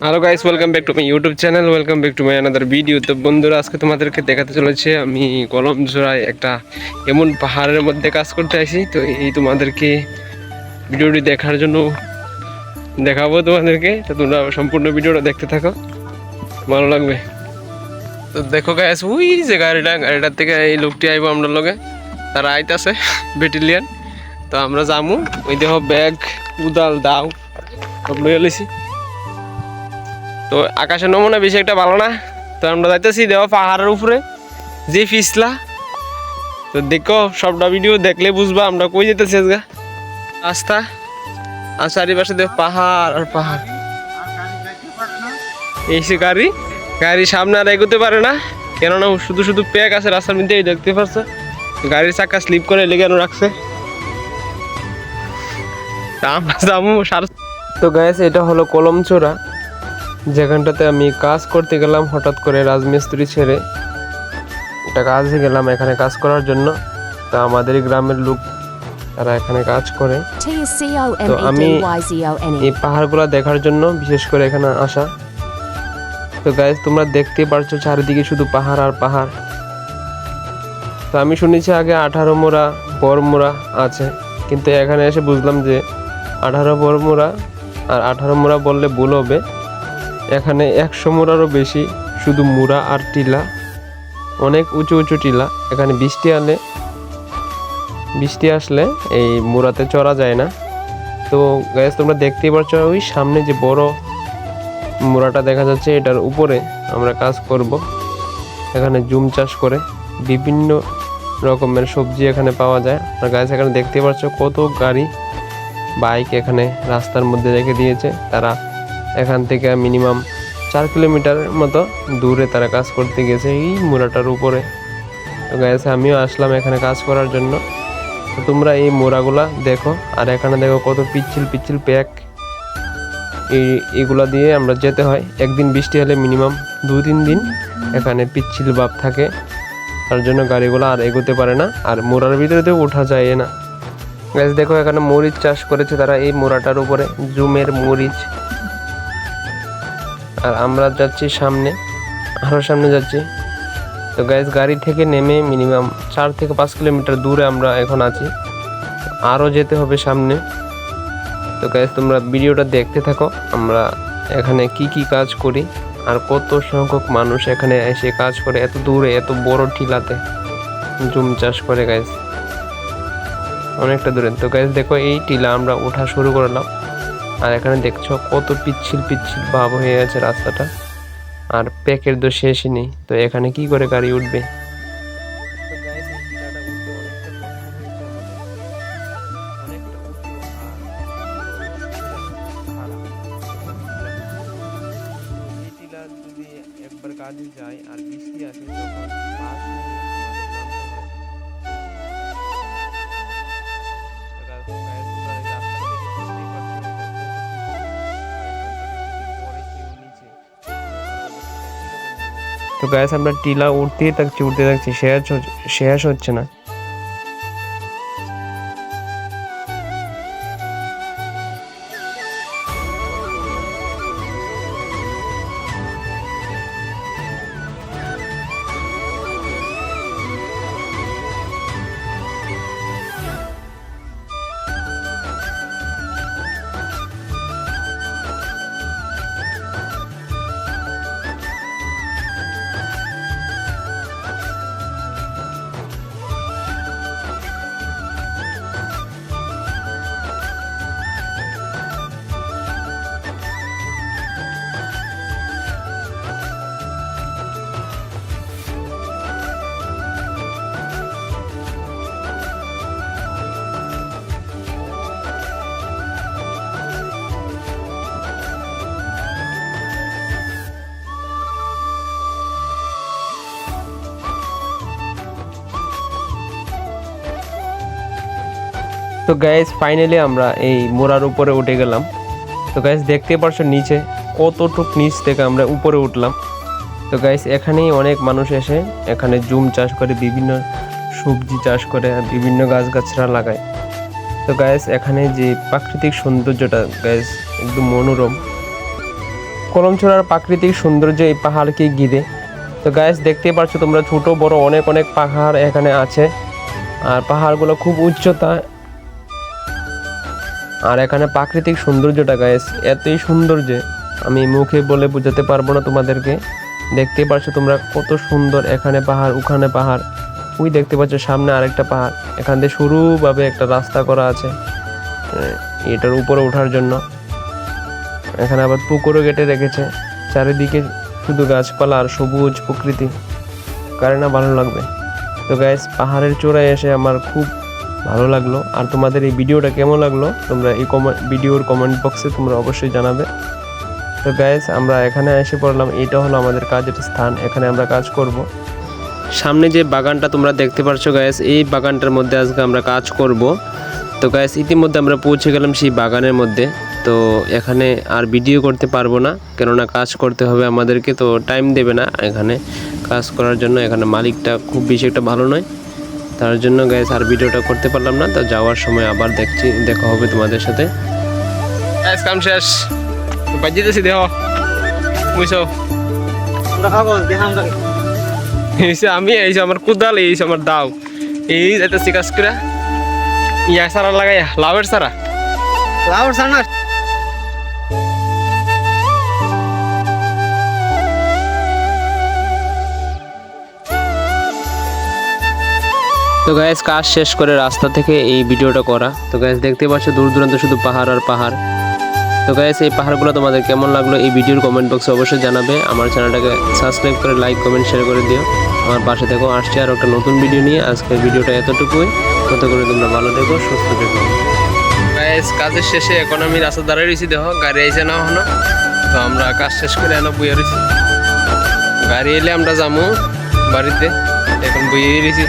Hello guys welcome back to my YouTube channel welcome back to my another video তো বন্ধুরা, আজকে তোমাদেরকে দেখাতে চলেছে, আমি কলম জোড়ায় একটা এমন পাহাড়ের মধ্যে কাজ করতে আসি। তো এই তোমাদেরকে ভিডিওটি দেখার জন্য দেখাবো তোমাদেরকে। তো তোমরা সম্পূর্ণ ভিডিওটা দেখতে থাকো, ভালো লাগবে। তো দেখো গাইস ওই যে গাড়িটা, গাড়িটার থেকে এই লোকটি আইব আমরা লগে, তারা আইতাছে ব্যাটালিয়ান তো আমরা যামু, ওই দেহ ব্যাগ উদাল দাও, সব লইয়া লইছি। তো আকাশের নমুনা বেশি একটা ভালো না? তো আমরা যাইতেছি দেওয়া পাহাড়ের উপরে, যে পিছলা তো দেখো, সবটা ভিডিও দেখলে বুঝবা আমরা কই যেতেছি আজকে। রাস্তা আর চারিপাশে দেখ পাহাড় আর পাহাড়। এই সে গাড়ি গাড়ি সামনে আর এগোতে পারে না। কেননা শুধু শুধু প্যাক আছে, রাস্তার মধ্যে দেখতে পারছ। গাড়ির চাকা স্লিপ করে লেগে রাখছে। আমরা সার- তো গ্যাস এটা হলো কলমচোরা যেখানটাতে আমি কাজ করতে গেলাম হঠাৎ করে রাজমিস্ত্রি ছেড়ে একটা কাজে গেলাম এখানে কাজ করার জন্য। তা আমাদের গ্রামের লোক তারা এখানে কাজ করে। M তো E. আমি এই E. পাহাড়গুলো দেখার জন্য বিশেষ করে এখানে আসা। তো গাইজ তোমরা দেখতে পারছ চারিদিকে শুধু পাহাড় আর পাহাড়। তো আমি শুনেছি আগে আঠারো মোড়া বড়মোড়া আছে কিন্তু এখানে এসে বুঝলাম যে আঠারো বড়মোড়া আর আঠারো মোড়া বললে ভুল হবে। এখানে একশো মোড়ারও বেশি শুধু মুড়া আর টিলা। অনেক উঁচু উঁচু টিলা। এখানে বৃষ্টি আলে, বৃষ্টি আসলে এই মুড়াতে চড়া যায় না। তো গ্যাস তোমরা দেখতেই পাচ্ছ ওই সামনে যে বড় মুড়াটা দেখা যাচ্ছে, এটার উপরে আমরা কাজ করব। এখানে জুম চাষ করে বিভিন্ন রকমের সবজি এখানে পাওয়া যায়। আর গাছ এখানে দেখতে পাচ্ছ কত গাড়ি বাইক এখানে রাস্তার মধ্যে রেখে দিয়েছে। তারা এখান থেকে মিনিমাম চার কিলোমিটার মতো দূরে তারা কাজ করতে গেছে এই মুড়াটার উপরে। তো আমিও আসলাম এখানে কাজ করার জন্য। তো তোমরা এই মোড়াগুলা দেখো, আর এখানে দেখো কত পিচ্ছিল পিচ্ছিল প্যাক এই, এগুলা দিয়ে আমরা যেতে হয়। একদিন বৃষ্টি হলে মিনিমাম দু তিন দিন এখানে পিচ্ছিল বাপ থাকে। তার জন্য গাড়িগুলো আর এগোতে পারে না, আর মোড়ার ভিতরে তো ওঠা যায় না। গ্যাস দেখো এখানে মরিচ চাষ করেছে তারা এই মোড়াটার উপরে। জুমের মরিচ। আর আমরা যাচ্ছি সামনে আরও সামনে যাচ্ছি। তো গ্যাস গাড়ি থেকে নেমে মিনিমাম চার থেকে পাঁচ কিলোমিটার দূরে আমরা এখন আছি। আরও যেতে হবে সামনে। তো গ্যাস তোমরা ভিডিওটা দেখতে থাকো। আমরা এখানে কি কি কাজ করি আর কত সংখ্যক মানুষ এখানে এসে কাজ করে, এত দূরে, এত বড় টিলাতে জুম চাষ করে গ্যাস অনেকটা দূরে। তো গ্যাস দেখো এই টিলা আমরা ওঠা শুরু করলাম। এখানে দেখছ কত পিচ্ছিল পিচ্ছিল ভাব হয়ে গেছে রাস্তাটা। আর প্যাকের তো শেষই নেই, তো এখানে কি করে গাড়ি উঠবে? যায় আর বৃষ্টি আসে তখন তো গ্যাস আমরা টিলা উঠতেই থাকছি উঠতে থাকছি শেষ হচ্ছে- শেষ হচ্ছে না তো গ্যাস ফাইনালি আমরা এই মোড়ার উপরে উঠে গেলাম। তো গ্যাস দেখতে পারছ নিচে কতটুক নিচ থেকে আমরা উপরে উঠলাম। তো গ্যাস এখানেই অনেক মানুষ এসে এখানে জুম চাষ করে, বিভিন্ন সবজি চাষ করে আর বিভিন্ন গাছগাছরা লাগায়। তো গ্যাস এখানে যে প্রাকৃতিক সৌন্দর্যটা গ্যাস একদম মনোরম। কলমছড়ার প্রাকৃতিক সৌন্দর্য এই পাহাড়কে ঘিরে। তো গাইস দেখতে পাচ্ছ তোমরা ছোট, বড় অনেক অনেক পাহাড় এখানে আছে। আর পাহাড়গুলো খুব উচ্চতা আর এখানে প্রাকৃতিক সৌন্দর্যটা গাইস এতই সুন্দর যে আমি মুখে বলে বোঝাতে পারব না তোমাদেরকে। দেখতে পাচ্ছ তোমরা কত সুন্দর এখানে পাহাড়, ওখানে পাহাড়। ওই দেখতে পাচ্ছ সামনে আরেকটা পাহাড়। এখান দিয়ে সরুভাবে একটা রাস্তা করা আছে। এটার উপরে ওঠার জন্য। এখানে আবার পুকুরও কেটে রেখেছে। চারিদিকে শুধু গাছপালা আর সবুজ প্রকৃতি। কারে না ভালো লাগবে। তো গাইস পাহাড়ের চূড়ায় এসে আমার খুব ভালো লাগল। আর তোমাদের এই ভিডিওটা কেমন লাগল? তোমরা এই কমেন্ট ভিডিওর কমেন্ট বক্সে তোমরা অবশ্যই জানাবে। তো গাইস আমরা এখানে এসে পড়লাম। এটা হলো আমাদের কাজের স্থান। এখানে আমরা কাজ করব। সামনে যে বাগানটা তোমরা দেখতে পারছ গাইস এই বাগানটার মধ্যে আজকে আমরা কাজ করব। তো গাইস ইতিমধ্যে আমরা পৌঁছে গেলাম সেই বাগানের মধ্যে। তো এখানে আর ভিডিও করতে পারব না, কেননা কাজ করতে হবে আমাদেরকে। তো টাইম দেবে না এখানে। কাজ করার জন্য এখানে মালিকটা খুব বেশি একটা ভালো নয়। তার জন্য গাইস আর ভিডিওটা করতে পারলাম না তো যাওয়ার সময় আবার দেখছি দেখা হবে তোমাদের সাথে। গাইস কাম শেষ। বাজি দিছি দেহ বুঝছ? এইসে আমি এইসে আমার কুদাল এইসে আমার দাও। এই এটা শিকাস করে ইয়া সারা লাগাইয়া লাভের সারা। লাউর সানা তো গ্যাস কাজ শেষ করে রাস্তা থেকে এই ভিডিওটা করা। তো গ্যাস দেখতে পাচ্ছ, দূর দূরান্ত শুধু পাহাড় আর পাহাড়। তো গ্যাস এই পাহাড়গুলো তোমাদের কেমন লাগল এই ভিডিওর কমেন্ট বক্সে অবশ্যই জানাবে। আমার চ্যানেলটাকে সাবস্ক্রাইব করে লাইক কমেন্ট শেয়ার করে দিও। আমার পাশে থেকো। আসছে আর একটা নতুন ভিডিও নিয়ে। আজকের ভিডিওটা এতটুকুই। তত করে তোমরা ভালো থেকো, সুস্থ থেকো। গ্যাস কাজের শেষে এখন আমি রাস্তা দাঁড়িয়ে রয়েছি, দেখো, গাড়ি আইসে না হনো তো আমরা কাজ শেষ করে এনে বইয়ে রয়েছি। গাড়ি এলে আমরা যাব বাড়িতে। এখন বইয়ে রয়েছি।